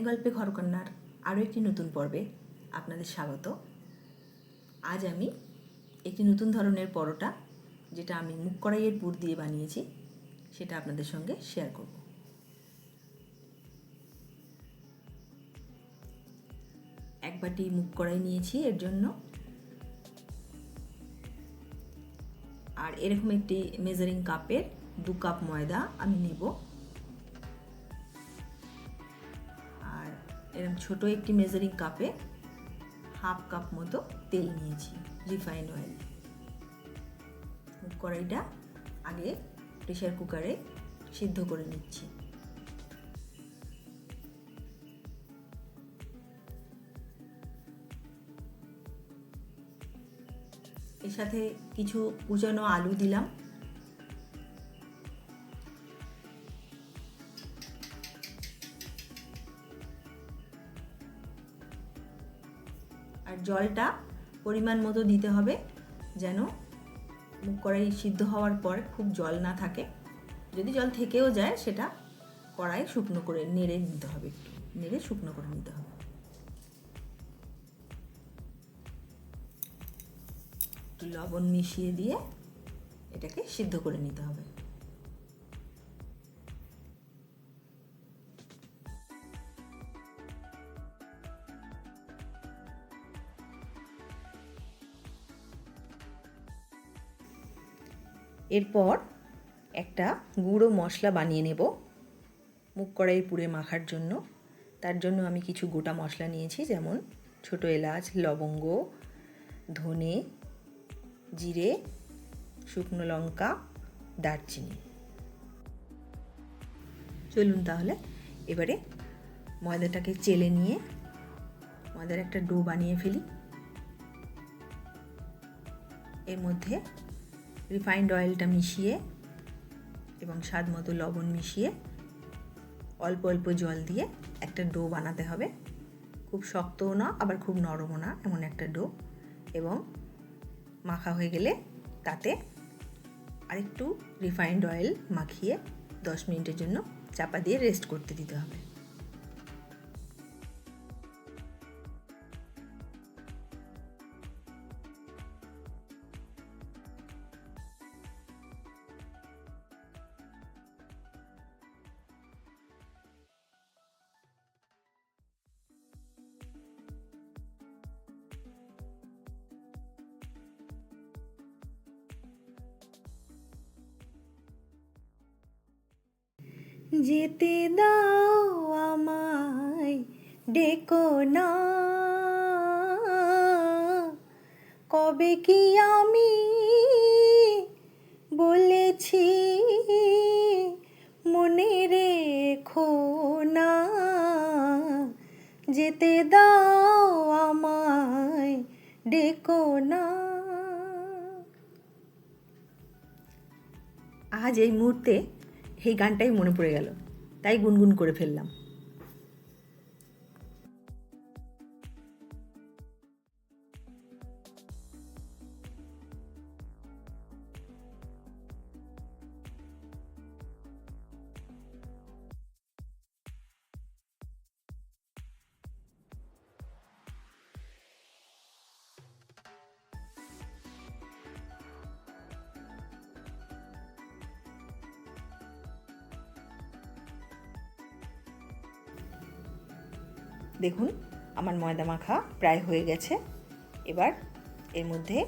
গানে গল্পে ঘরকন্যার আরও একটি নতুন পর্বে আপনাদের স্বাগত। আজ আমি একটি নতুন ধরনের পরোটা, যেটা আমি মুগ কড়াইয়ের পুর দিয়ে বানিয়েছি, সেটা আপনাদের সঙ্গে শেয়ার করব। এক বাটি মুগ কড়াই নিয়েছি এর জন্য। আর এরকম একটি মেজারিং কাপের দু কাপ ময়দা আমি নেব। এরকম ছোট একটি মেজারিং কাপে হাফ কাপ মতো তেল নিয়েছি রিফাইন অয়েল কড়াইটা আগে প্রেশার কুকারে সিদ্ধ করে নিচ্ছি। এর সাথে কিছু কুচানো আলু দিলাম। আর জলটা পরিমাণ মতো দিতে হবে যেন মুখ কড়াই সিদ্ধ হওয়ার পর খুব জল না থাকে। যদি জল থেকেও যায়, সেটা কড়াই শুকনো করে নেড়ে নিতে হবে একটু। নেড়ে শুকনো করে নিতে হবে। লবণ মিশিয়ে দিয়ে এটাকে সিদ্ধ করে নিতে হবে। এরপর একটা গুঁড়ো মশলা বানিয়ে নেব। মুখ কড়াই পুড়ে মাখার জন্য। তার জন্য আমি কিছু গোটা মশলা নিয়েছি, যেমন ছোটো এলাচ, লবঙ্গ, ধনে, জিরে, শুকনো লঙ্কা, দারচিনি। চলুন তাহলে এবারে ময়দাটাকে চেলে নিয়ে ময়দার একটা ডো বানিয়ে ফেলি। এর মধ্যে রিফাইন্ড অয়েলটা মিশিয়ে এবং স্বাদ মতো লবণ মিশিয়ে অল্প অল্প জল দিয়ে একটা ডো বানাতে হবে। খুব শক্তও না, আবার খুব নরমও না, এমন একটা ডো। এবং মাখা হয়ে গেলে তাতে আরেকটু রিফাইন্ড অয়েল মাখিয়ে দশ মিনিটের জন্য চাপা দিয়ে রেস্ট করতে দিতে হবে। যেতে দাও আমায়, ডেকো না। কবে কি আমি বলেছি, মনে রেখো না। যেতে দাও আমায়, ডেকো না। আজ এই মুহূর্তে এই গানটাই মনে পড়ে গেল। তাই গুনগুন করে ফেললাম। দেখুন, আমার ময়দা মাখা প্রায় হয়ে গেছে। এবার এর মধ্যে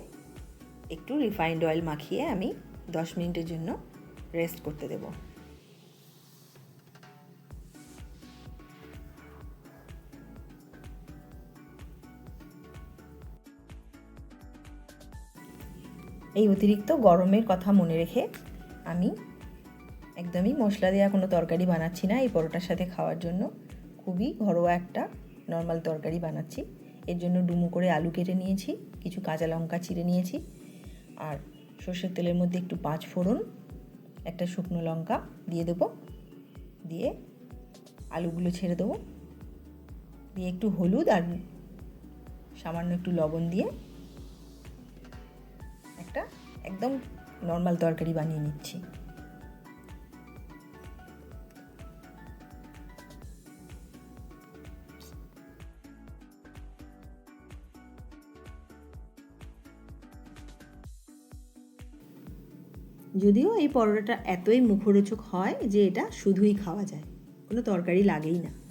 একটু রিফাইন্ড অয়েল মাখিয়ে আমি দশ মিনিটের জন্য রেস্ট করতে দেব। এই অতিরিক্ত গরমের কথা মনে রেখে আমি একদমই মশলা দেওয়া কোনো তরকারি বানাচ্ছি না এই পরোটার সাথে খাওয়ার জন্য। খুবই ঘরোয়া একটা নর্মাল তরকারি বানাচ্ছি। এর জন্য ডুমো করে আলু কেটে নিয়েছি, কিছু কাঁচা লঙ্কা চিড়ে নিয়েছি, আর সর্ষের তেলের মধ্যে একটু পাঁচ ফোড়ন, একটা শুকনো লঙ্কা দিয়ে দেবো, দিয়ে আলুগুলো ছেড়ে দেবো। দিয়ে একটু হলুদ আর সামান্য একটু লবণ দিয়ে একটা একদম নর্মাল তরকারি বানিয়ে নিচ্ছি। যদিও এই পরোটাটা এতই মুখরোচক হয় যে এটা শুধুই খাওয়া যায়। কোনো তরকারি লাগেই না।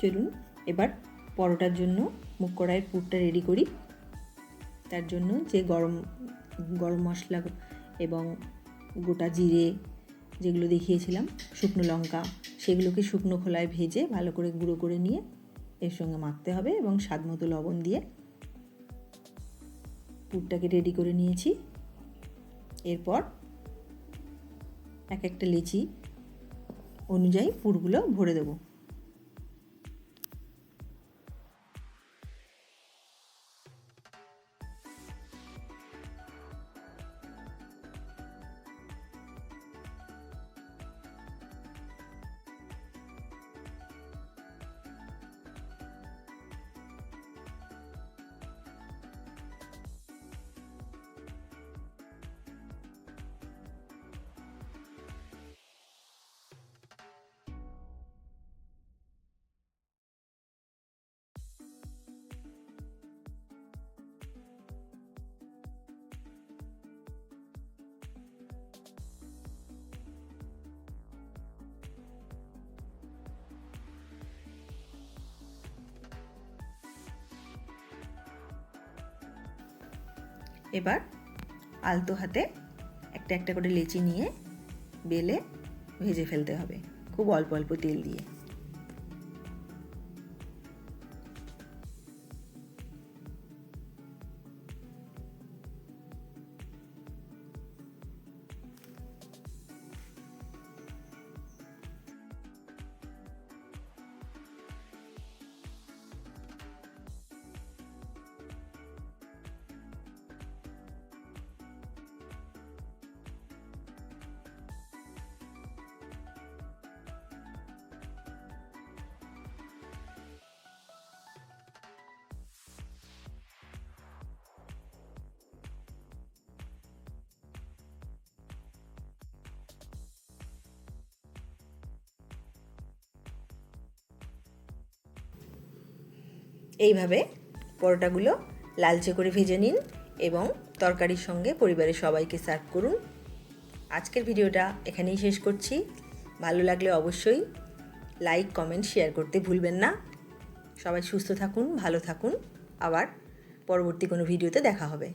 চলুন, এবার পরোটার জন্য মুখ কড়াইয়ের পুরটা রেডি করি। তার জন্য যে গরম গরম মশলা এবং গোটা জিরে যেগুলো দেখিয়েছিলাম, শুকনো লঙ্কা, সেগুলোকে শুকনো খোলায় ভেজে ভালো করে গুঁড়ো করে নিয়ে এর সঙ্গে মাখতে হবে এবং স্বাদ মতো লবণ দিয়ে পুরটাকে রেডি করে নিয়েছি। এরপর এক একটা লেচি অনুযায়ী পুরগুলো ভরে দেবো। এবার আলতো হাতে একটা একটা করে লেচি নিয়ে বেলে ভেজে ফেলতে হবে। খুব অল্প অল্প তেল দিয়ে। এইভাবে পরোটাগুলো লালচে করে ভেজে নিন এবং তরকারির সঙ্গে পরিবারের সবাইকে সার্ভ করুন। আজকের ভিডিওটা এখানেই শেষ করছি। ভালো লাগলে অবশ্যই লাইক, কমেন্ট, শেয়ার করতে ভুলবেন না। সবাই সুস্থ থাকুন, ভালো থাকুন। আবার পরবর্তী কোনো ভিডিওতে দেখা হবে।